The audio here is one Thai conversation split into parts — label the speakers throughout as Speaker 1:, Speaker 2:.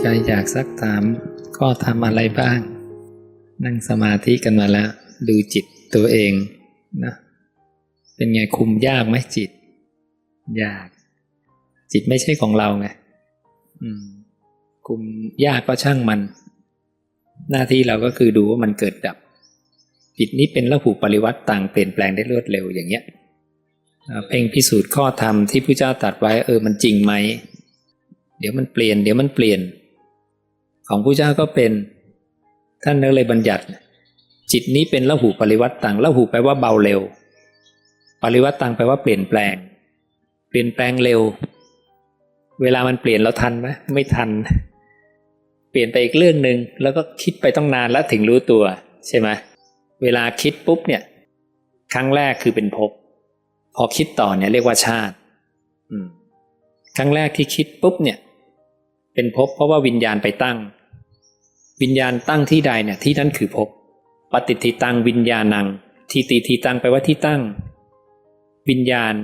Speaker 1: ใครอยากซักถามก็ทำอะไรบ้าง นั่งสมาธิกันมาแล้ว ดูจิตตัวเองนะเป็นไงคุมยากไหมจิต ยาก จิตไม่ใช่ของเราไงคุมยากก็ช่างมัน หน้าที่เราก็คือดูว่ามันเกิดดับ จิตนี้เป็นระหูปริวัติต่างเปลี่ยนแปลงได้รวดเร็วอย่างเงี้ยเอ่อเพ่งพิสูจน์ข้อธรรมที่พระเจ้าตรัสไว้เออมันจริงไหม เดี๋ยวมันเปลี่ยน เดี๋ยวมันเปลี่ยน ของพระเจ้าก็เป็นท่านนักเลยบัญญัติ จิตนี้เป็นละหูปริวัติตังละหูแปลว่าเบาเร็ว ปริวัติตังแปลว่าเปลี่ยนแปลง เปลี่ยนแปลงเร็ว เวลามันเปลี่ยนเราทันไหมไม่ทัน เปลี่ยนไปอีกเรื่องหนึ่งแล้วก็คิดไปต้องนานแล้วถึงรู้ตัว ใช่ไหมเวลาคิดปุ๊บเนี่ย ครั้งแรกคือเป็นภพพอคิดต่อเนี่ยเรียกว่าชาติครั้งแรกที่คิดปุ๊บเนี่ย เป็นภพเพราะว่าวิญญาณไปตั้ง วิญญาณตั้งที่ใดเนี่ยที่นั่นคือภพปฏิทิตังวิญญาณัง ทีติทีตังแปว่าที่ตั้ง วิญญาณ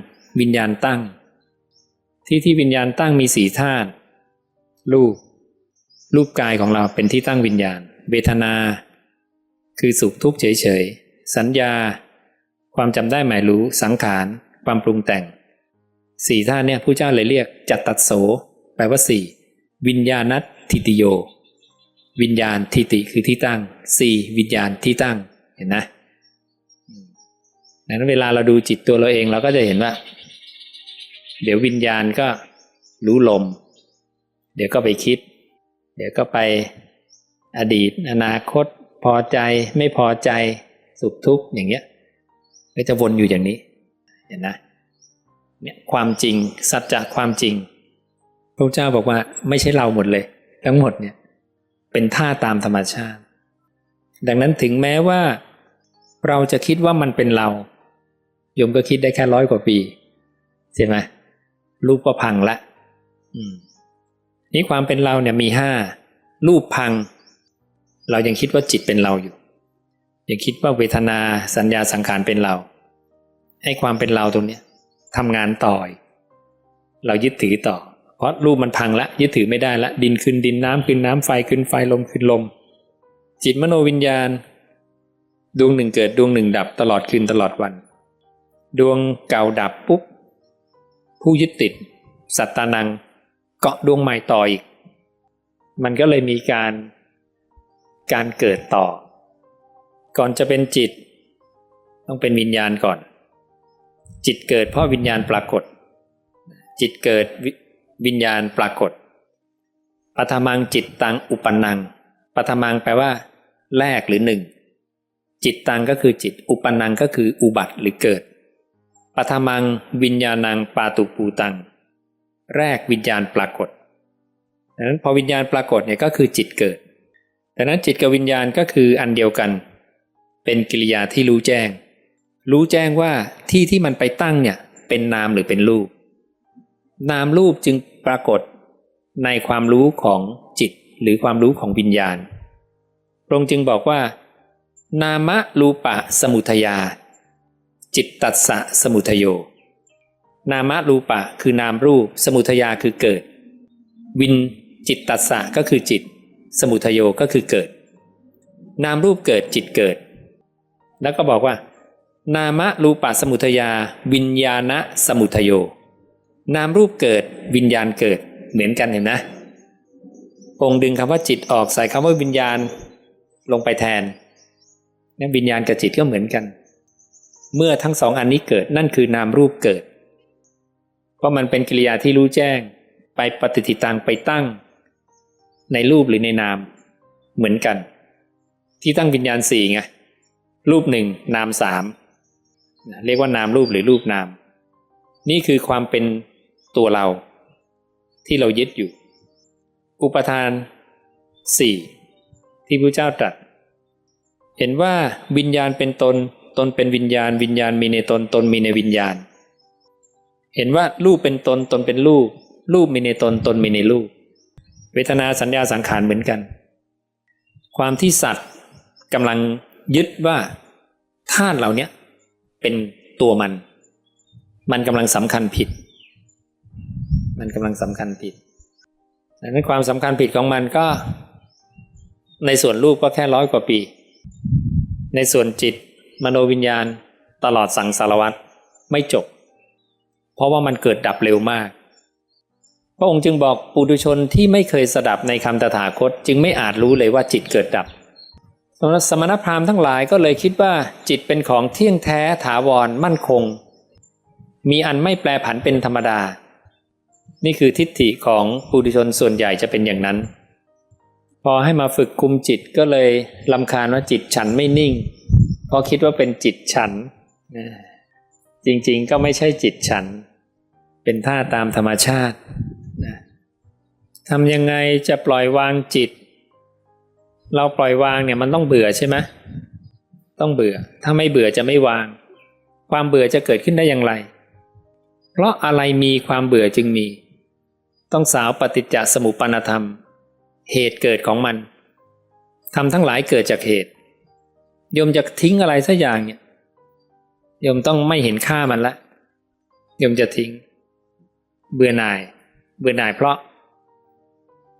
Speaker 1: วิญญาณตั้ง ที่ที่วิญญาณตั้งมีสีธาตุรูป รูปกายของเราเป็นที่ตั้งวิญญาณ เวทนา คือสุขทุกข์เฉยๆ สัญญา ความจำได้หมายรู้สังขาร ความปรุงแต่ง สี่ธาตุเนี่ยผู้เจ้าเลยเรียกจัตตัดโสแปลว่าสี่วิญญาณัตทิติโย วิญญาณทิติคือที่ตั้งสี่วิญญาณที่ตั้งเห็นนะดังนั้นเวลาเราดูจิตตัวเราเองเราก็จะเห็นว่า เดี๋ยววิญญาณก็รู้ลม เดี๋ยวก็ไปคิด เดี๋ยวก็ไปอดีต อนาคต พอใจไม่พอใจสุขทุกข์อย่างเงี้ยก็จะวนอยู่อย่างนี้ เห็นนะเนี่ยความจริงสัจจะความจริงพระเจ้าบอกว่าไม่ใช่เราหมดเลย ทั้งหมดเนี่ย เป็นท่าตามธรรมชาติ ดังนั้นถึงแม้ว่า เราจะคิดว่ามันเป็นเราโยมก็คิดได้แค่ร้อยกว่าปีใช่ไหมรูปก็พังละอืมนี่ความเป็นเราเนี่ยมีห้ารูปพัง เรายังคิดว่าจิตเป็นเราอยู่ ยังคิดว่าเวทนาสัญญาสังขารเป็นเรา ให้ความเป็นเราตรงนี้ทำงานต่อย เรายึดถือต่อ เพราะรูปมันพังละยึดถือไม่ได้ละดินขึ้นดินน้ำขึ้นน้ำไฟขึ้นไฟลมขึ้นลม จิตมโนวิญญาณ ดวงหนึ่งเกิดดวงหนึ่งดับตลอดคืนตลอดวัน ดวงเก่าดับปุ๊บผู้ยึดติด สัตตานัง เกาะดวงใหม่ต่ออีก มันก็เลยมีการการเกิดต่อ ก่อนจะเป็นจิต ต้องเป็นวิญญาณก่อน จิตเกิดเพราะวิญญาณปรากฏ จิตเกิด วิญญาณปรากฏปฐมังจิตตังอุปนังปฐมังแปลว่า แรกหรือหนึ่ง จิตตังก็คือจิต อุปนังก็คืออุบัติหรือเกิดปฐมังวิญญาณังปาตุปูตัง แรกวิญญาณปรากฏดังนั้นพอวิญญาณปรากฏเนี่ยก็คือจิตเกิดดังนั้นจิตกับวิญญาณก็คืออันเดียวกัน เป็นกิริยาที่รู้แจ้ง รู้แจ้งว่าที่ที่มันไปตั้งเนี่ยเป็นนามหรือเป็นรูป นามรูปจึงปรากฏในความรู้ของจิตหรือความรู้ของวิญญาณพระองค์จึงบอกว่า นามะรูปะสมุทยา จิตตัสสะสมุทโย นามะรูปะคือนามรูป สมุทยาคือเกิด วินจิตตัสสะก็คือจิต สมุทโยก็คือเกิด นามรูปเกิดจิตเกิด แล้วก็บอกว่า นามะรูปะสมุทยา วิญญาณะสมุทโย นามรูปเกิดวิญญาณเกิดเหมือนกันเห็นนะ องค์ดึงคำว่าจิตออกใส่คำว่าวิญญาณลงไปแทนนั่นวิญญาณกับจิตก็เหมือนกัน เมื่อทั้งสองอันนี้เกิดนั่นคือนามรูปเกิด เพราะมันเป็นกิริยาที่รู้แจ้ง ไปปฏิทิตังไปตั้ง ในรูปหรือในนาม เหมือนกัน ที่ตั้งวิญญาณสี่ไงรูปหนึ่งนามสามเรียกว่านามรูปหรือรูปนาม นี่คือความเป็น ตัวเรา ที่เรายึดอยู่ อุปทานสี่ที่พระเจ้าตรัส เห็นว่าวิญญาณเป็นตน ตนเป็นวิญญาณ วิญญาณมีในตน ตนมีในวิญญาณ เห็นว่ารูปเป็นตน ตนเป็นรูป รูปมีในตน ตนมีในรูป เวทนาสัญญาสังขารเหมือนกัน ความที่สัตว์กำลังยึดว่าธาตุเหล่านี้เป็นตัวมัน มันกำลังสำคัญผิด มันกำลังสำคัญผิดดังนั้นความสำคัญผิดของมันก็ ในส่วนรูปก็แค่ร้อยกว่าปี ในส่วนจิต มโนวิญญาณตลอดสังสารวัตรไม่จบ เพราะว่ามันเกิดดับเร็วมาก พระองค์จึงบอกปุถุชนที่ไม่เคยสดับในคำตถาคต จึงไม่อาจรู้เลยว่าจิตเกิดดับสำหรับสมณพราหมณ์ทั้งหลายก็เลยคิดว่าจิตเป็นของเที่ยงแท้ถาวรมั่นคง มีอันไม่แปรผันเป็นธรรมดา นี่คือทิฏฐิของปุถุชนส่วนใหญ่จะเป็นอย่างนั้น พอให้มาฝึกคุมจิตก็เลยลำคาญว่าจิตฉันไม่นิ่ง เพราะคิดว่าเป็นจิตฉัน จริงๆก็ไม่ใช่จิตฉัน เป็นท่าตามธรรมชาติทำยังไงจะปล่อยวางจิต เราปล่อยวางเนี่ยมันต้องเบื่อใช่ไหมต้องเบื่อ ถ้าไม่เบื่อจะไม่วาง ความเบื่อจะเกิดขึ้นได้อย่างไร เพราะอะไรมีความเบื่อจึงมี ต้องสาวปฏิจจสมุปปนธรรม เหตุเกิดของมันทำทั้งหลายเกิดจากเหตุโยมจะทิ้งอะไรสักอย่างเนี่ยโยมต้องไม่เห็นค่ามันละโยมจะทิ้ง เบื่อหน่าย เบื่อหน่ายเพราะ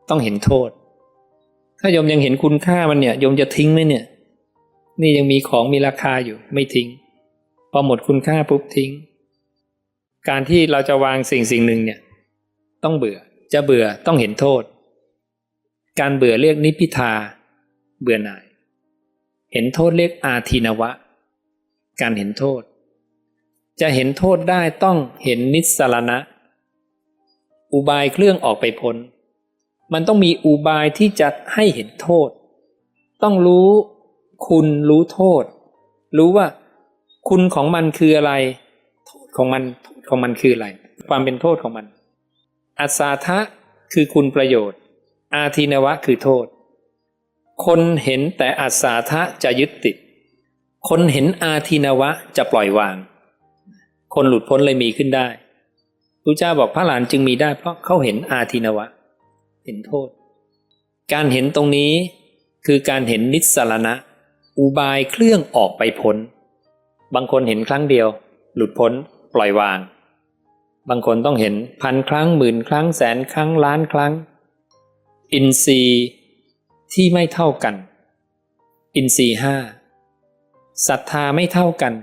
Speaker 1: ต้องเห็นโทษ ถ้าโยมยังเห็นคุณค่ามันเนี่ยโยมจะทิ้งไหมเนี่ย นี่ยังมีของมีราคาอยู่ ไม่ทิ้ง พอหมดคุณค่าปุ๊บทิ้ง การที่เราจะวางสิ่งสิ่งหนึ่งเนี่ย ต้องเบื่อ จะเบื่อต้องเห็นโทษ การเบื่อเรียกนิพิทา เบื่อหน่าย เห็นโทษเรียกอาทีนวะ การเห็นโทษ จะเห็นโทษได้ต้องเห็นนิสสารณะ อุบายเครื่องออกไปพ้น มันต้องมีอุบายที่จะให้เห็นโทษ ต้องรู้คุณรู้โทษ รู้ว่าคุณของมันคืออะไร โทษของมันโทษของมันคืออะไร ความเป็นโทษของมัน อัศาทะคือคุณประโยชน์ อาทินวะคือโทษ คนเห็นแต่อัศาทะจะยึดติด คนเห็นอาทินวะจะปล่อยวาง คนหลุดพ้นเลยมีขึ้นได้พระเจ้าบอกพระหลานจึงมีได้ เพราะเขาเห็นอาทินวะ เห็นโทษ การเห็นตรงนี้คือการเห็นนิสสารณะ อุบายเครื่องออกไปพ้น บางคนเห็นครั้งเดียว หลุดพ้น ปล่อยวาง บางคนต้องเห็นพันครั้งหมื่นครั้งแสนครั้งล้านครั้ง อินทรีย์ที่ไม่เท่ากัน อินทรีย์ห้าศรัทธาไม่เท่ากัน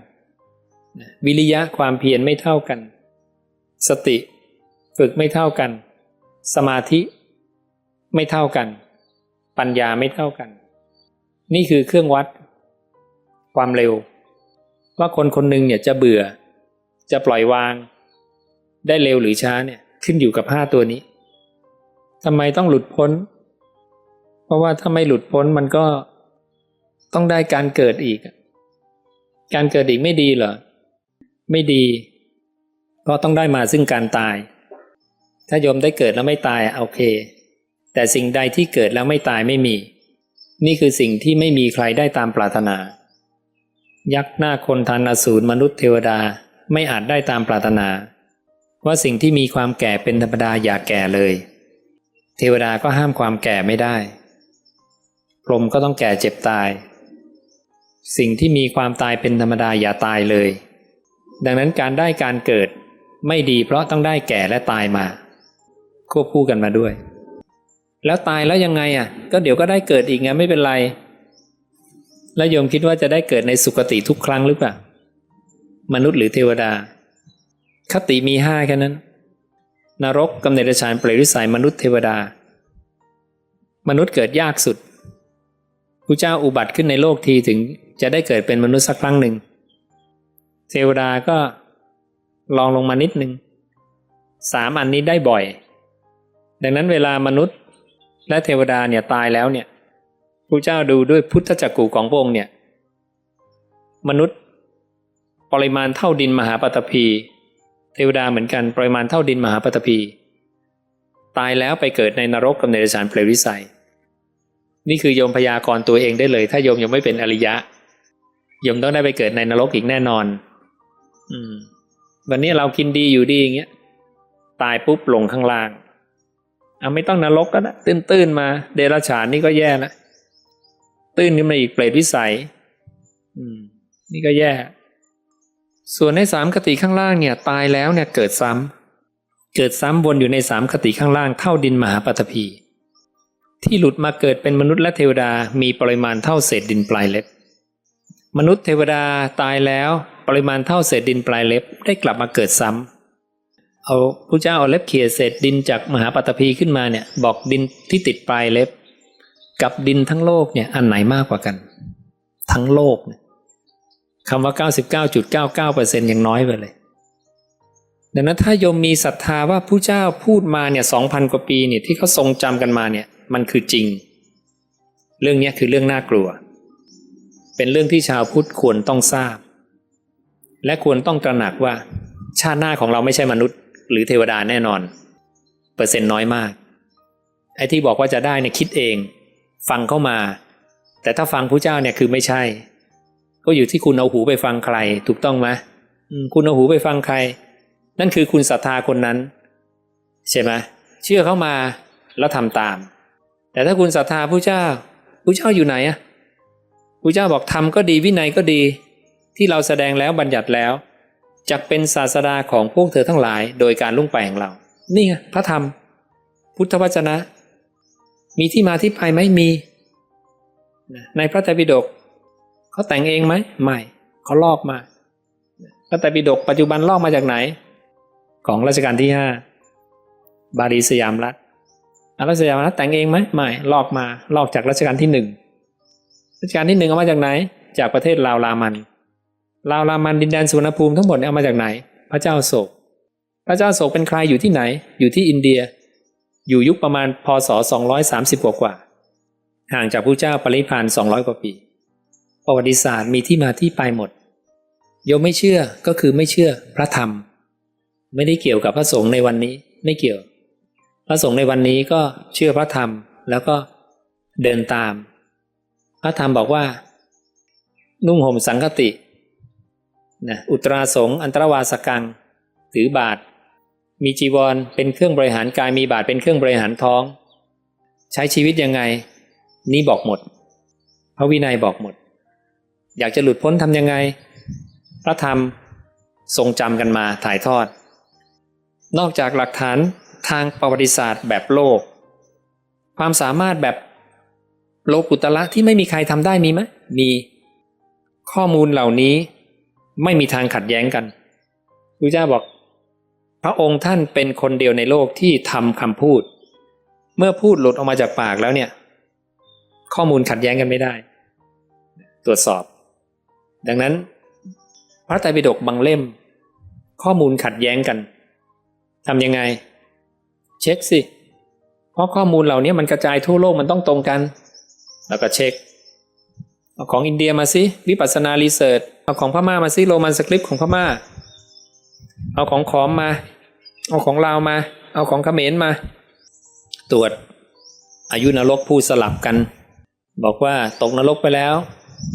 Speaker 1: วิริยะความเพียรไม่เท่ากัน สติฝึกไม่เท่ากัน สมาธิไม่เท่ากัน ปัญญาไม่เท่ากัน นี่คือเครื่องวัด ความเร็ว ว่าคนคนหนึ่งเนี่ยจะเบื่อ จะปล่อยวาง ได้เร็วหรือช้าเนี่ยขึ้นอยู่กับห้าตัวนี้ทำไมต้องหลุดพ้น เพราะว่าถ้าไม่หลุดพ้นมันก็ต้องได้การเกิดอีก การเกิดอีกไม่ดีเหรอ ไม่ดี เพราะต้องได้มาซึ่งการตาย ถ้าโยมได้เกิดแล้วไม่ตายโอเค แต่สิ่งใดที่เกิดแล้วไม่ตายไม่มี นี่คือสิ่งที่ไม่มีใครได้ตามปรารถนา ยักษ์หน้าคนทันอสูรมนุษย์เทวดาไม่อาจได้ตามปรารถนา ว่าสิ่งที่มีความแก่เป็นธรรมดาอย่าแก่เลย เทวดาก็ห้ามความแก่ไม่ได้ พรหมก็ต้องแก่เจ็บตาย สิ่งที่มีความตายเป็นธรรมดาอย่าตายเลย ดังนั้นการได้การเกิดไม่ดีเพราะต้องได้แก่และตายมา ควบคู่กันมาด้วย แล้วตายแล้วยังไงอะ ก็เดี๋ยวก็ได้เกิดอีกไงไม่เป็นไร แล้วโยมคิดว่าจะได้เกิดในสุคติทุกครั้งหรือเปล่ามนุษย์หรือเทวดา คติมีห้าแค่นั้น นรกกำเนิดฌานเปรตวิสัยมนุษย์เทวดา มนุษย์เกิดยากสุดพระเจ้าอุบัติขึ้นในโลกทีถึงจะได้เกิดเป็นมนุษย์สักครั้งหนึ่ง เทวดาก็ลองลงมานิดหนึ่งสามอันนี้ได้บ่อย ดังนั้นเวลามนุษย์และเทวดาเนี่ยตายแล้วเนี่ยพระเจ้าดูด้วยพุทธจักกูของพระองค์เนี่ย มนุษย์ ปริมาณเท่าดินมหาปฐพี เทวดาเหมือนกันปริมาณเท่าดินมหาปฐพี ตายแล้วไปเกิดในนรกกับเนรชานเปรวิสัย นี่คือโยมพยากรตัวเองได้เลย ถ้าโยมยังไม่เป็นอริยะโยมต้องได้ไปเกิดในนรกอีกแน่นอน อืม วันนี้เรากินดีอยู่ดีอย่างเงี้ยตายปุ๊บลงข้างล่างเอาไม่ต้องนรกก็ได้ตื้นๆมา เดรัจฉานนี่ก็แย่ละตื้นขึ้นมาอีกเปรตวิสัย อืม นี่ก็แย่ ส่วนในสามกติข้างล่างเนี่ยตายแล้วเนี่ยเกิดซ้เกิดซ้ำวนอยู่ในสามคติข้างล่างเท่าดินมหาปัตภีที่หลุดมาเกิดเป็นมนุษย์และเทวดามีปริมาณเท่าเศษดินปลายเล็บ มนุษย์เทวดาตายแล้วปริมาณเท่าเศษดินปลายเล็บได้กลับมาเกิดซ้ำเอาพระเจ้าเอาเล็บเขี่ยเศษดินจากมหาปัตภีขึ้นมาเนี่ยบอกดินที่ติดปลายเล็บ กับดินทั้งโลกเนี่ยอันไหนมากกว่ากัน ทั้งโลกเนี่ย คำว่า 99.99%ยังน้อยไปเลย ดังนั้นถ้าโยมมีศรัทธาว่าผู้เจ้าพูดมาเนี่ยสองพันกว่าปีเนี่ยที่เขาทรงจำกันมาเนี่ยมันคือจริง เรื่องนี้คือเรื่องน่ากลัว เป็นเรื่องที่ชาวพุทธควรต้องทราบ และควรต้องตระหนักว่า ชาติหน้าของเราไม่ใช่มนุษย์ หรือเทวดาแน่นอน เปอร์เซ็นต์น้อยมากไอ้ที่บอกว่าจะได้เนี่ยคิดเอง ฟังเข้ามา แต่ถ้าฟังผู้เจ้าเนี่ยคือไม่ใช่ ก็อยู่ที่คุณเอาหูไปฟังใคร ถูกต้องไหมอืมคุณเอาหูไปฟังใคร นั่นคือคุณศรัทธาคนนั้น ใช่ไหมเชื่อเข้ามาแล้วทำตาม แต่ถ้าคุณศรัทธาผู้เจ้าผู้เจ้าอยู่ไหนอะผู้เจ้าบอกทำก็ดีวินัยก็ดี ที่เราแสดงแล้วบัญญัติแล้วจะเป็นศาสดาของพวกเธอทั้งหลาย โดยการลุ่งไปของเรา นี่ไงพระธรรม พุทธวจนะ มีที่มาที่ไปไหมมี ในพระไตรปิฎก เขาแต่งเองไหมไม่เขาลอกมาพระไตรปิฎกปัจจุบันลอกมาจากไหน ของรัชกาลที่ห้าบาลีสยามรัฐรัชกาลรัฐแต่งเองไหมไม่ลอกมาลอกจากรัชกาลที่หนึ่งรัชกาลที่หนึ่งเอามาจากไหน จากประเทศลาวรามันลาวรามันดินแดนสุวรรณภูมิทั้งหมดเอามาจากไหน พระเจ้าโศก พระเจ้าโศกเป็นใครอยู่ที่ไหน อยู่ที่อินเดีย อยู่ยุคประมาณพศ 230 กว่ากว่าห่างจากพระเจ้าปริพาน200 กว่าปี ประวัติศาสตร์มีที่มาที่ไปหมด โยมไม่เชื่อก็คือไม่เชื่อพระธรรม ไม่ได้เกี่ยวกับพระสงฆ์ในวันนี้ไม่เกี่ยว พระสงฆ์ในวันนี้ก็เชื่อพระธรรมแล้วก็เดินตาม พระธรรมบอกว่า นุ่งห่มสังคตินะอุตราสงฆ์อันตรวาสกัง ถือบาท มีจีวรเป็นเครื่องบริหารกายมีบาทเป็นเครื่องบริหารท้อง ใช้ชีวิตยังไง นี่บอกหมด พระวินัยบอกหมด อยากจะหลุดพ้นทำยังไง พระธรรมทรงจำกันมาถ่ายทอด นอกจากหลักฐานทางประวัติศาสตร์แบบโลก ความสามารถแบบโลกุตละที่ไม่มีใครทำได้มีไหมมีข้อมูลเหล่านี้ไม่มีทางขัดแย้งกันพระเจ้าบอก พระองค์ท่านเป็นคนเดียวในโลกที่ทำคำพูด เมื่อพูดหลุดออกมาจากปากแล้วเนี่ย ข้อมูลขัดแย้งกันไม่ได้ ตรวจสอบ ดังนั้น พระไตรปิฎกบางเล่ม ข้อมูลขัดแย้งกันทำยังไง เช็คสิ เพราะข้อมูลเหล่านี้มันกระจายทั่วโลกมันต้องตรงกัน แล้วก็เช็คเอาของอินเดียมาสิวิปัสนารีเสิร์ชเอาของพม่ามาสิโรมันสคริปต์ของพม่า เอาของขอมมา เอาของลาวมา เอาของเขมรมา ตรวจ อายุนรกผู้สลับกัน บอกว่าตกนรกไปแล้ว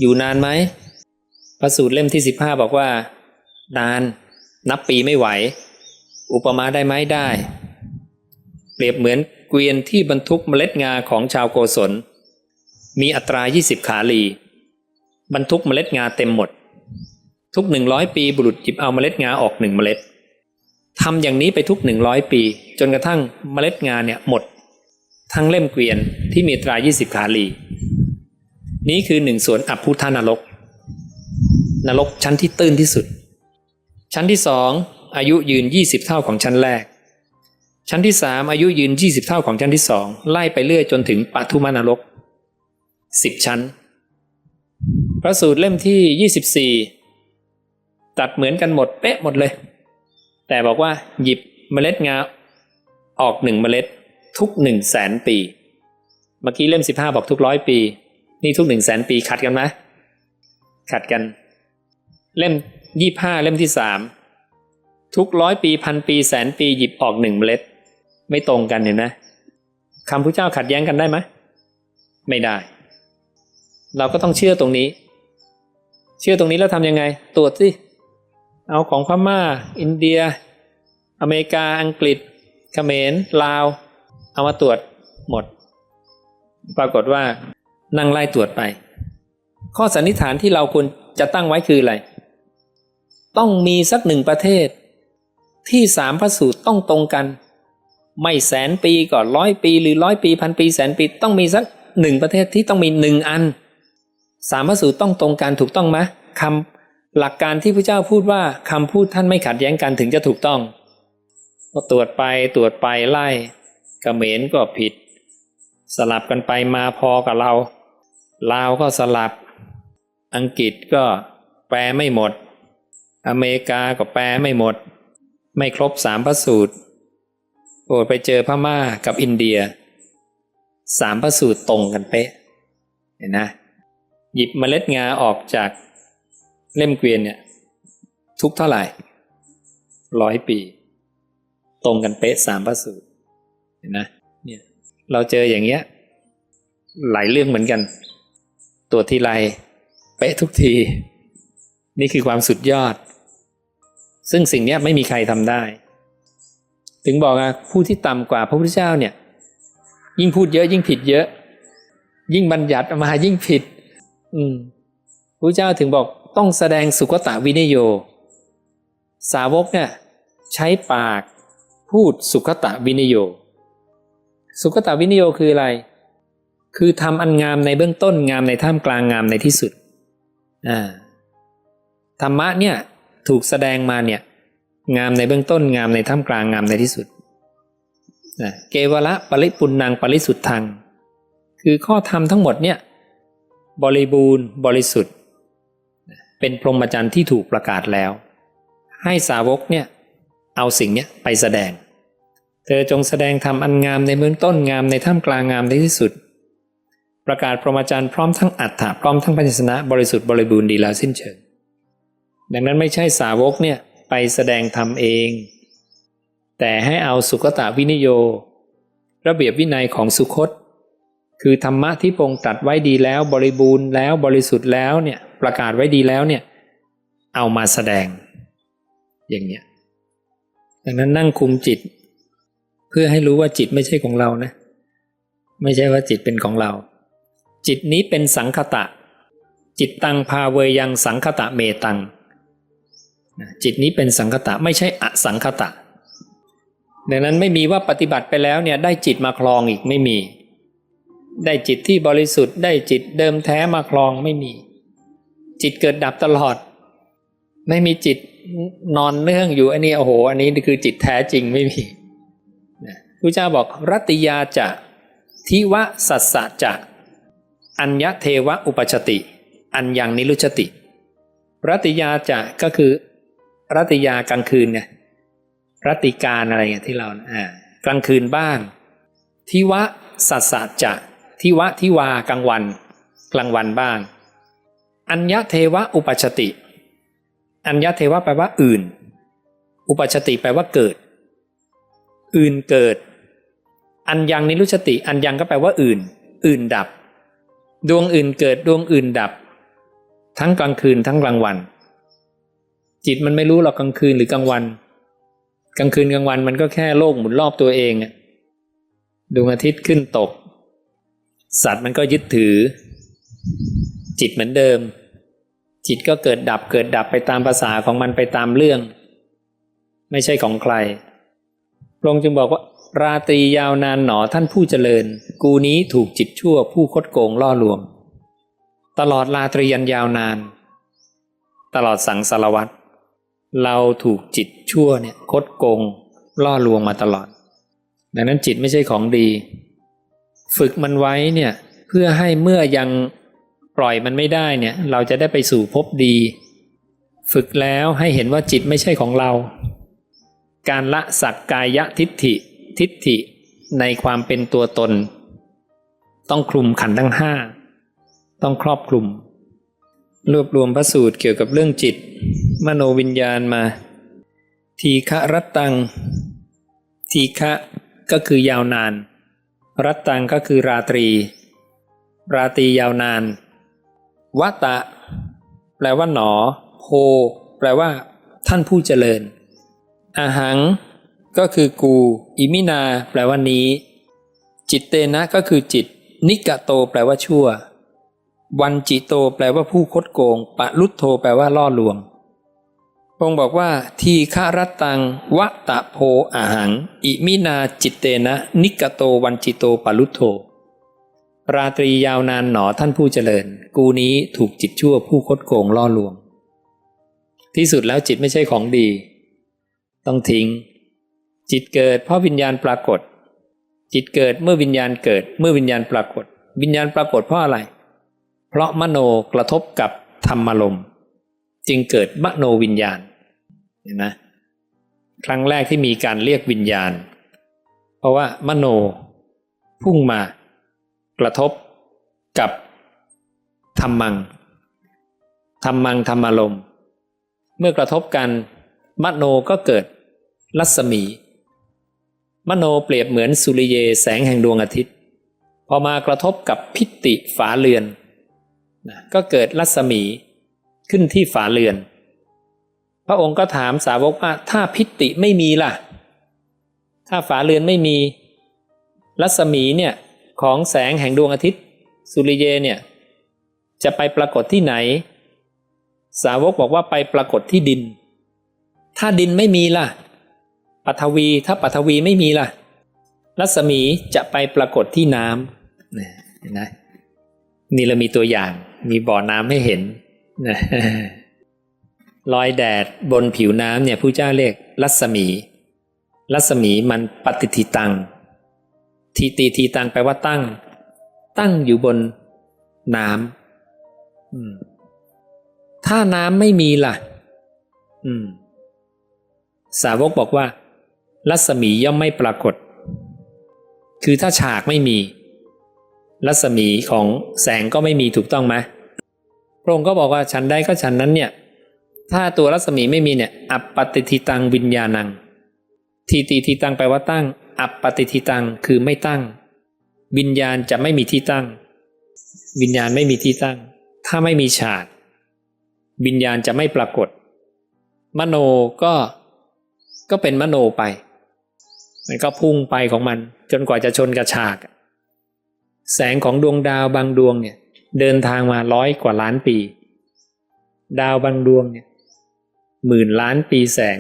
Speaker 1: อยู่นานไหม ระสูตรเล่มที่สิบห้าบอกว่า นาน นับปีไม่ไหว อุปมาได้ไหมได้ เปรียบเหมือนเกวียนที่บรรทุกเมล็ดงาของชาวโกศล มีอัตรา 20 ขาลี บรรทุกเมล็ดงาเต็มหมด ทุก100ปีบุรุษหยิบเอาเมล็ดงาออกหนึ่งเมล็ดทำอย่างนี้ไปทุก100ปี จนกระทั่งเมล็ดงาเนี่ยหมด ทั้งเล่มเกวียนที่มีอัตรา 20 ขาลี นี้คือหนึ่งส่วนอับพุทธานรก นรกชั้นที่ตื้นที่สุด ชั้นที่สองอายุยืน 20 เท่าของชั้นแรก ชั้นที่สามอายุยืน 20 เท่าของชั้นที่สองไล่ไปเรื่อยจนถึงปทุมานรก 10 ชั้น พระสูตรเล่มที่ 24 ตัดเหมือนกันหมดเป๊ะหมดเลย แต่บอกว่าหยิบเมล็ดงาออกหนึ่งเมล็ดทุกหนึ่งแสนปี เมื่อกี้เล่ม 15 บอกทุกร้อยปี นี่ทุกหนึ่งแสนปีขัดกันไหมขัดกัน เล่ม25เล่มที่สามทุกร้อยปีพันปีแสนปีหยิบออกหนึ่งเมล็ด ไม่ตรงกันเห็นไหมคำพระเจ้าขัดแย้งกันได้ไหมไม่ได้ เราก็ต้องเชื่อตรงนี้ เชื่อตรงนี้แล้วทำยังไง ตรวจสิเอาของพม่า อินเดีย อเมริกาอังกฤษเขมรลาว เอามาตรวจหมด ปรากฏว่านั่งไล่ตรวจไป ข้อสันนิษฐานที่เราควรจะตั้งไว้คืออะไร ต้องมีสักหนึ่งประเทศ ที่สามพระสูตรต้องตรงกัน ไม่แสนปีก็ร้อยปี หรือร้อยปีพันปีแสนปีต้องมีสักหนึ่งประเทศที่ต้องมีหนึ่งอัน สามพระสูตรต้องตรงกันถูกต้องไหมคำหลักการที่พระเจ้าพูดว่าคำพูดท่านไม่ขัดแย้งกันถึงจะถูกต้องก็ตรวจไปตรวจไปไล่กเขมรก็ผิด สลับกันไปมาพอกับเราลาวก็สลับ อังกฤษก็แปลไม่หมด อเมริกาก็แปลไม่หมด ไม่ครบสามพระสูตรโอ้ไปเจอพม่ากับอินเดีย สามพระสูตรตรงกันเป๊ะ เห็นนะ หยิบเมล็ดงาออกจากเล่มเกวียนเนี่ย ทุกเท่าไหร่ร้อยปี ตรงกันเป๊ะสามพระสูตรเห็นนะเนี่ยเราเจออย่างเงี้ย หลายเรื่องเหมือนกัน ตัวทีไรเป๊ะทุกที นี่คือความสุดยอด ซึ่งสิ่งนี้ไม่มีใครทำได้ ถึงบอกอะผู้ที่ต่ำกว่าพระพุทธเจ้าเนี่ย ยิ่งพูดเยอะยิ่งผิดเยอะ ยิ่งบัญญัติมายิ่งผิด อืมพระเจ้าถึงบอกต้องแสดงสุกตะวินโย สาวกเนี่ยใช้ปากพูดสุขตะวินโย สุขตะวินโยคืออะไร คือทำอันงามในเบื้องต้นงามในท่ามกลางงามในที่สุดอ่าธรรมะเนี่ย ถูกแสดงมาเนี่ย งามในเบื้องต้นงามในท่ามกลางงามในที่สุดนะเกวละปริปุณนังปริสุทธัง คือข้อธรรมทั้งหมดเนี่ยบริบูรณ์บริสุทธิ์ เป็นพรหมจรรย์ที่ถูกประกาศแล้ว ให้สาวกเนี่ยเอาสิ่งเนี้ยไปแสดง เธอจงแสดงธรรมอันงามในเบื้องต้นงามในท่ามกลางงามในที่สุด ประกาศพรหมจรรย์พร้อมทั้งอัฏฐะพร้อมทั้งปัญญสนะบริสุทธิ์บริบูรณ์ดีแล้วสิ้นเชิง ดังนั้นไม่ใช่สาวกเนี่ยไปแสดงธรรมเอง แต่ให้เอาสุขตะวินิโย ระเบียบวินัยของสุคต คือธรรมะที่พงตัดไว้ดีแล้วบริบูรณ์แล้วบริสุทธิ์แล้วเนี่ยประกาศไว้ดีแล้วเนี่ยเอามาแสดง อย่างเนี้ยดังนั้นนั่งคุมจิต เพื่อให้รู้ว่าจิตไม่ใช่ของเรานะ ไม่ใช่ว่าจิตเป็นของเรา จิตนี้เป็นสังคตะ จิตตังพาเวยังสังคตะเมตัง จิตนี้เป็นสังคตะไม่ใช่อสังคตะ ดังนั้นไม่มีว่าปฏิบัติไปแล้วเนี่ยได้จิตมาคลองอีกไม่มี ได้จิตที่บริสุทธิ์ได้จิตเดิมแท้มาคลองไม่มี จิตเกิดดับตลอด ไม่มีจิตนอนเนื่องอยู่อันนี้โอ้โห อันนี้คือจิตแท้จริงไม่มีพระเจ้าบอกรัติยาจะทิวะสัสสะจะ อัญญเทวะอุปชติ อัญญังนิรุชติ รัตติยาจะก็คือ รัติยากลางคืนไงรัตติการอะไรเงี้ยที่เราอ่ากลางคืนบ้างทิวะสัสสะจะทิวะทิวากลางวัน กลางวันบ้าง อัญญเทวะอุปชติ อัญญเทวะแปลว่าอื่น อุปชติแปลว่าเกิด อื่นเกิด อัญญังนิรุชติ อัญญังก็แปลว่าอื่น อื่นดับ ดวงอื่นเกิดดวงอื่นดับ ทั้งกลางคืนทั้งกลางวัน จิตมันไม่รู้หรอกกลางคืนหรือกลางวัน กลางคืนกลางวันมันก็แค่โลกหมุนรอบตัวเองอะดวงอาทิตย์ขึ้นตก สัตว์มันก็ยึดถือ จิตเหมือนเดิม จิตก็เกิดดับเกิดดับไปตามภาษาของมันไปตามเรื่อง ไม่ใช่ของใครพระองค์จึงบอกว่า ราตรียาวนานหนอท่านผู้เจริญ กูนี้ถูกจิตชั่วผู้คดโกงล่อลวงตลอดราตรียันยาวนาน ตลอดสังสารวัตร เราถูกจิตชั่วเนี่ยคดโกงล่อลวงมาตลอด ดังนั้นจิตไม่ใช่ของดี ฝึกมันไว้เนี่ยเพื่อให้เมื่อยังปล่อยมันไม่ได้เนี่ยเราจะได้ไปสู่ภพดี ฝึกแล้วให้เห็นว่าจิตไม่ใช่ของเรา การละสักกายทิฏฐิทิฏฐิในความเป็นตัวตน ต้องคลุมขันทั้งห้าต้องครอบคลุม รวบรวมพระสูตรเกี่ยวกับเรื่องจิต มโนวิญญาณมา ทีฆะรัตตัง ทีฆะก็คือยาวนาน รัตตังก็คือราตรี ราตรียาวนานวะตะ แปลว่าหนอ โพ แปลว่า ท่านผู้เจริญ อาหัง ก็คือกู อิมินา แปลว่านี้ จิตเตนะก็คือจิต นิกะโต แปลว่าชั่ว วันจิโต แปลว่าผู้คดโกง ปะลุตโท แปลว่าล่อลวง พระองค์บอกว่า ทีฆารตังวะตะโพอาหัง อิมินาจิตเตนะ นิกโตวันจิโตปลุโทราตรียาวนานหนอท่านผู้เจริญ กูนี้ถูกจิตชั่วผู้คดโกงล่อลวง ที่สุดแล้วจิตไม่ใช่ของดี ต้องทิ้ง จิตเกิดเพราะวิญญาณปรากฏ จิตเกิดเมื่อวิญญาณเกิด เมื่อวิญญาณปรากฏ วิญญาณปรากฏเพราะอะไร เพราะมโนกระทบกับธรรมารมณ์ จึงเกิดมโนวิญญาณเห็นไหมครั้งแรกที่มีการเรียกวิญญาณ เพราะว่ามโนพุ่งมากระทบกับธรรมังธรรมังธรรมารมเมื่อกระทบกัน มโนก็เกิดรัศมี มโนเปรียบเหมือนสุริเยแสงแห่งดวงอาทิตย์ พอมากระทบกับพิติฝาเรือนนะก็เกิดรัศมี ขึ้นที่ฝาเรือน พระองค์ก็ถามสาวกว่าถ้าพิติไม่มีล่ะ ถ้าฝาเรือนไม่มี รัศมีเนี่ยของแสงแห่งดวงอาทิตย์ สุริเยเนี่ยจะไปปรากฏที่ไหน สาวกบอกว่าไปปรากฏที่ดิน ถ้าดินไม่มีล่ะปัทวีถ้าปัทวีไม่มีล่ะ รัศมีจะไปปรากฏที่น้ำนะเห็นไหมนี่เรามีตัวอย่างมีบ่อน้ำให้เห็น นะรอยแดดบนผิวน้ำเนี่ยผู้เจ้าเรียกรัศมี รัศมีมันปฏิทิตังทีตีทีตังแปลว่าตั้ง ตั้งอยู่บนน้ำถ้าน้ำไม่มีล่ะสาวกบอกว่า รัศมีย่อมไม่ปรากฏ คือถ้าฉากไม่มี รัศมีของแสงก็ไม่มีถูกต้องไหม พระองค์ก็บอกว่าฉันได้ก็ฉันนั้นเนี่ย ถ้าตัวรัศมีไม่มีเนี่ย อัปปติทิตังวิญญาณัง ทีตีทีตังแปลว่าตั้ง อัปปติทิตังคือไม่ตั้ง วิญญาณจะไม่มีที่ตั้ง วิญญาณไม่มีที่ตั้ง ถ้าไม่มีฉากวิญญาณจะไม่ปรากฏ มโนก็ก็เป็นมโนไป มันก็พุ่งไปของมัน จนกว่าจะชนกับฉาก แสงของดวงดาวบางดวงเนี่ย เดินทางมาร้อยกว่าล้านปี ดาวบางดวงเนี่ยหมื่นล้านปีแสง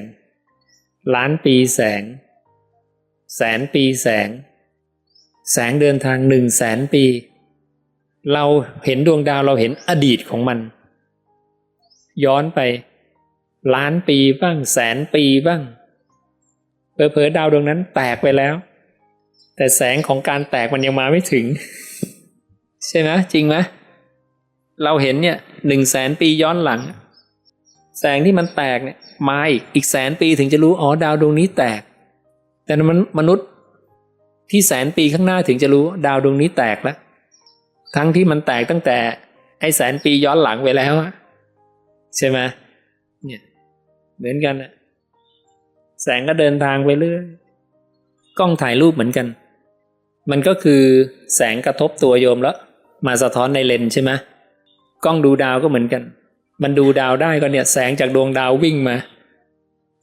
Speaker 1: ล้านปีแสง แสนปีแสง แสงเดินทางหนึ่งแสนปี เราเห็นดวงดาวเราเห็นอดีตของมัน ย้อนไป ล้านปีบ้างแสนปีบ้างเผลอๆดาวดวงนั้นแตกไปแล้ว แต่แสงของการแตกมันยังมาไม่ถึง ใช่ไหมจริงไหม เราเห็นเนี่ยหนึ่งแสนปีย้อนหลัง แสงที่มันแตกเนี่ยมาอีกอีกแสนปีถึงจะรู้อ๋อดาวดวงนี้แตก แต่มันมนุษย์ที่แสนปีข้างหน้าถึงจะรู้ดาวดวงนี้แตกแล้วทั้งที่มันแตกตั้งแต่ไอ้แสนปีย้อนหลังไปแล้วใช่ไหมเนี่ยเหมือนกันอะแสงก็เดินทางไปเรื่อยกล้องถ่ายรูปเหมือนกัน มันก็คือแสงกระทบตัวโยมแล้ว มาสะท้อนในเลนส์ใช่ไหม กล้องดูดาวก็เหมือนกัน มันดูดาวได้ก็เนี่ยแสงจากดวงดาววิ่งมา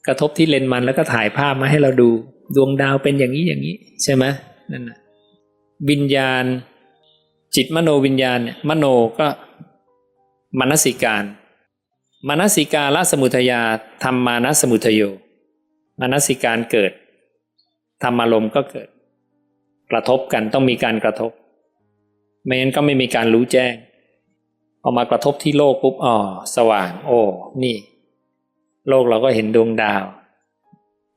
Speaker 1: กระทบที่เลนส์มันแล้วก็ถ่ายภาพมาให้เราดู ดวงดาวเป็นอย่างนี้อย่างนี้ ใช่ไหมนั่นนะวิญญาณ จิตมโนวิญญาณเนี่ยมโนก็มนสิการมนสิกาละสมุทยาธรรมานสมุทโยมนสิการเกิด ธรรมารมก็เกิด กระทบกันต้องมีการกระทบไม่งั้นก็ไม่มีการรู้แจ้ง พอมากระทบที่โลกปุ๊บอ๋อสว่าง โอ้ นี่ โลกเราก็เห็นดวงดาว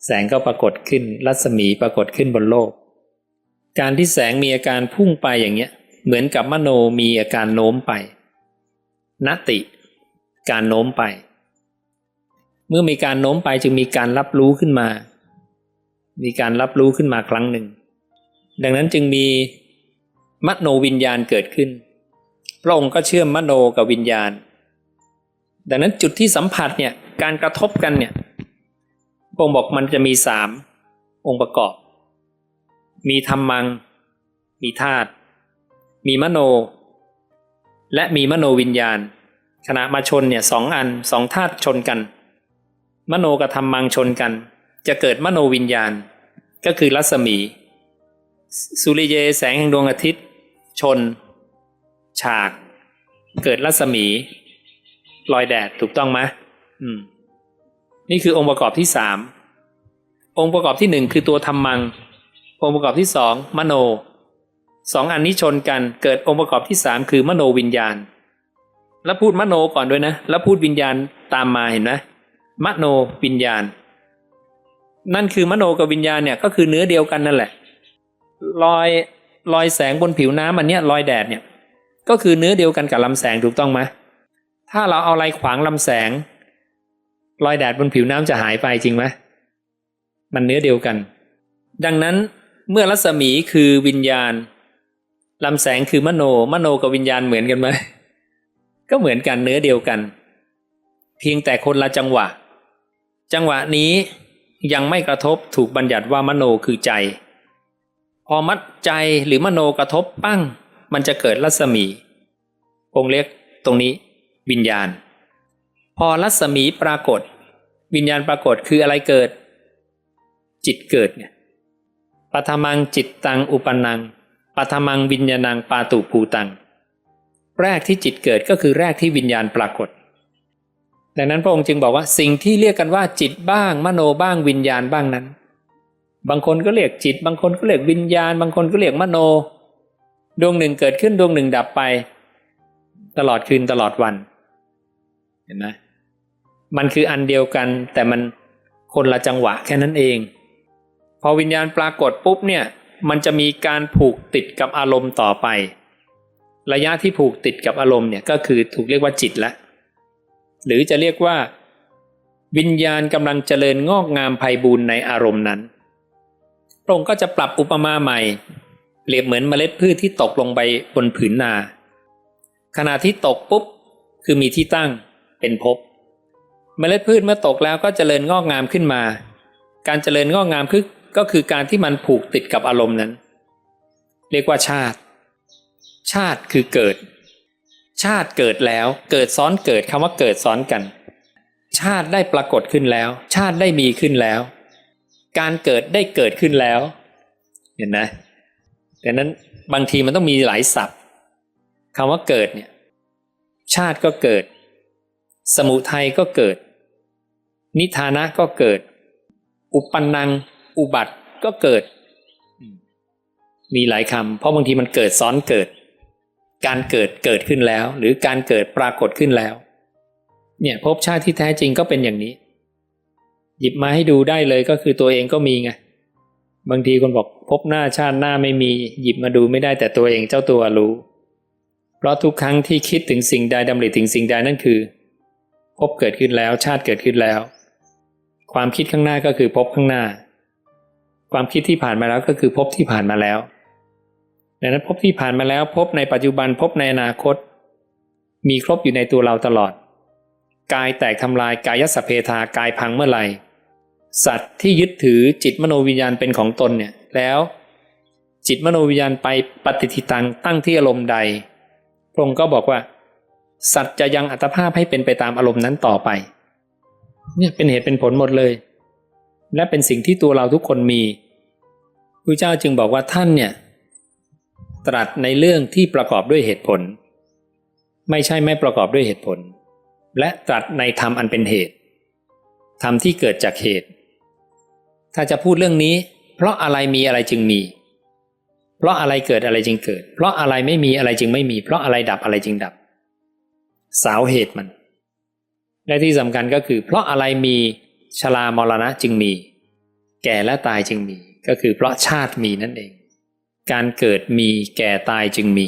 Speaker 1: แสงก็ปรากฏขึ้น รัศมีปรากฏขึ้นบนโลก การที่แสงมีอาการพุ่งไปอย่างเงี้ย เหมือนกับมโนมีอาการโน้มไปนติ การโน้มไป เมื่อมีการโน้มไปจึงมีการรับรู้ขึ้นมา มีการรับรู้ขึ้นมาครั้งหนึ่ง ดังนั้นจึงมีมโนวิญญาณเกิดขึ้น พระองค์ก็เชื่อมมโนกับวิญญาณ ดังนั้นจุดที่สัมผัสเนี่ยการกระทบกันเนี่ยพระองค์บอกมันจะมีสามองค์ประกอบ มีธรรมัง มีธาตุมีมโน และมีมโนวิญญาณ ขณะมาชนเนี่ยสองอันสองธาตุชนกัน มโนกับธรรมังชนกัน จะเกิดมโนวิญญาณ ก็คือรัศมี สุริเยแสงแห่งดวงอาทิตย์ ชน ฉาก เกิดรัศมีรอยแดดถูกต้องไหมอืม นี่คือองค์ประกอบที่สามองค์ประกอบที่หนึ่งคือตัวธรรมัง องค์ประกอบที่สองมโนสองอันนี้ชนกันเกิดองค์ประกอบที่สามคือมโนวิญญาณ แล้วพูดมโนก่อนด้วยนะ แล้วพูดวิญญาณตามมาเห็นไหมมโนวิญญาณ นั่นคือมโนกับวิญญาณเนี่ยก็คือเนื้อเดียวกันนั่นแหละรอยรอยแสงบนผิวน้ำอันเนี้ยรอยแดดเนี่ย ก็คือเนื้อเดียวกันกับลำแสงถูกต้องไหมถ้าเราเอาอะไรขวางลำแสง รอยแดดบนผิวน้ำจะหายไปจริงไหมมันเนื้อเดียวกัน ดังนั้นเมื่อรัศมีคือวิญญาณลำแสงคือมโน มโนกับวิญญาณเหมือนกันไหมก็เหมือนกันเนื้อเดียวกัน เพียงแต่คนละจังหวะ จังหวะนี้ยังไม่กระทบถูกบัญญัติว่ามโนคือใจ พอมัดใจหรือมโนกระทบปั้ง มันจะเกิดรัศมีองค์เล็กตรงนี้ วิญญาณ พอรัศมีปรากฏ วิญญาณปรากฏคืออะไรเกิด จิตเกิดเนี่ยปัทมังจิตตังอุปนังปัทมังวิญญาณังปาตุภูตัง แรกที่จิตเกิดก็คือแรกที่วิญญาณปรากฏ ดังนั้นพระองค์จึงบอกว่าสิ่งที่เรียกกันว่าจิตบ้าง มโนบ้างวิญญาณบ้างนั้น บางคนก็เรียกจิต บางคนก็เรียกวิญญาณ บางคนก็เรียกมโน ดวงหนึ่งเกิดขึ้นดวงหนึ่งดับไป ตลอดคืนตลอดวัน เห็นไหมมันคืออันเดียวกัน แต่มันคนละจังหวะแค่นั้นเอง พอวิญญาณปรากฏปุ๊บเนี่ย มันจะมีการผูกติดกับอารมณ์ต่อไป ระยะที่ผูกติดกับอารมณ์เนี่ยก็คือถูกเรียกว่าจิตละ หรือจะเรียกว่า วิญญาณกำลังเจริญงอกงามไพบูรณ์ในอารมณ์นั้นพระองค์ก็จะปรับอุปมาใหม่ เปรียบเหมือนเมล็ดพืชที่ตกลงไปบนผืนนา ขณะที่ตกปุ๊บ คือมีที่ตั้งเป็นภพเมล็ดพืชเมื่อตกแล้วก็เจริญงอกงามขึ้นมา การเจริญงอกงามคือก็คือการที่มันผูกติดกับอารมณ์นั้น เรียกว่าชาติ ชาติคือเกิด ชาติเกิดแล้ว เกิดซ้อนเกิดคำว่าเกิดซ้อนกัน ชาติได้ปรากฏขึ้นแล้ว ชาติได้มีขึ้นแล้ว การเกิดได้เกิดขึ้นแล้ว เห็นไหม ดังนั้นบางทีมันต้องมีหลายศัพท์คำว่าเกิดเนี่ย ชาติก็เกิด สมุทัยก็เกิด นิทานะก็เกิด อุปปันนัง อุบัติก็เกิด มีหลายคำเพราะบางทีมันเกิดซ้อนเกิด การเกิดเกิดขึ้นแล้ว หรือการเกิดปรากฏขึ้นแล้ว เนี่ยภพชาติที่แท้จริงก็เป็นอย่างนี้ หยิบมาให้ดูได้เลยก็คือตัวเองก็มีไง บางทีคนบอกพบหน้าชาติหน้าไม่มีหยิบมาดูไม่ได้แต่ตัวเองเจ้าตัวรู้ เพราะทุกครั้งที่คิดถึงสิ่งใดดำริถึงสิ่งใดนั่นคือ พบเกิดขึ้นแล้วชาติเกิดขึ้นแล้ว ความคิดข้างหน้าก็คือพบข้างหน้า ความคิดที่ผ่านมาแล้วก็คือพบที่ผ่านมาแล้วดังนั้นพบที่ผ่านมาแล้วพบในปัจจุบันพบในอนาคต มีครบอยู่ในตัวเราตลอด กายแตกทำลายกายสพเพทากายพังเมื่อไหร่ สัตว์ที่ยึดถือจิตมโนวิญญาณเป็นของตนเนี่ย แล้วจิตมโนวิญญาณไปปฏิทิตังตั้งที่อารมณ์ใด พระองค์ก็บอกว่า สัตว์จะยังอัตภาพให้เป็นไปตามอารมณ์นั้นต่อไป เนี่ยเป็นเหตุเป็นผลหมดเลย และเป็นสิ่งที่ตัวเราทุกคนมีพระเจ้าจึงบอกว่าท่านเนี่ย ตรัสในเรื่องที่ประกอบด้วยเหตุผล ไม่ใช่ไม่ประกอบด้วยเหตุผล และตรัสในธรรมอันเป็นเหตุธรรมที่เกิดจากเหตุ ถ้าจะพูดเรื่องนี้ เพราะอะไรมีอะไรจึงมี เพราะอะไรเกิดอะไรจึงเกิด เพราะอะไรไม่มีอะไรจึงไม่มี เพราะอะไรดับอะไรจึงดับ สาวเหตุมัน และที่สำคัญก็คือ เพราะอะไรมีชรามรณะจึงมี แก่และตายจึงมี ก็คือเพราะชาติมีนั่นเอง การเกิดมีแก่ตายจึงมี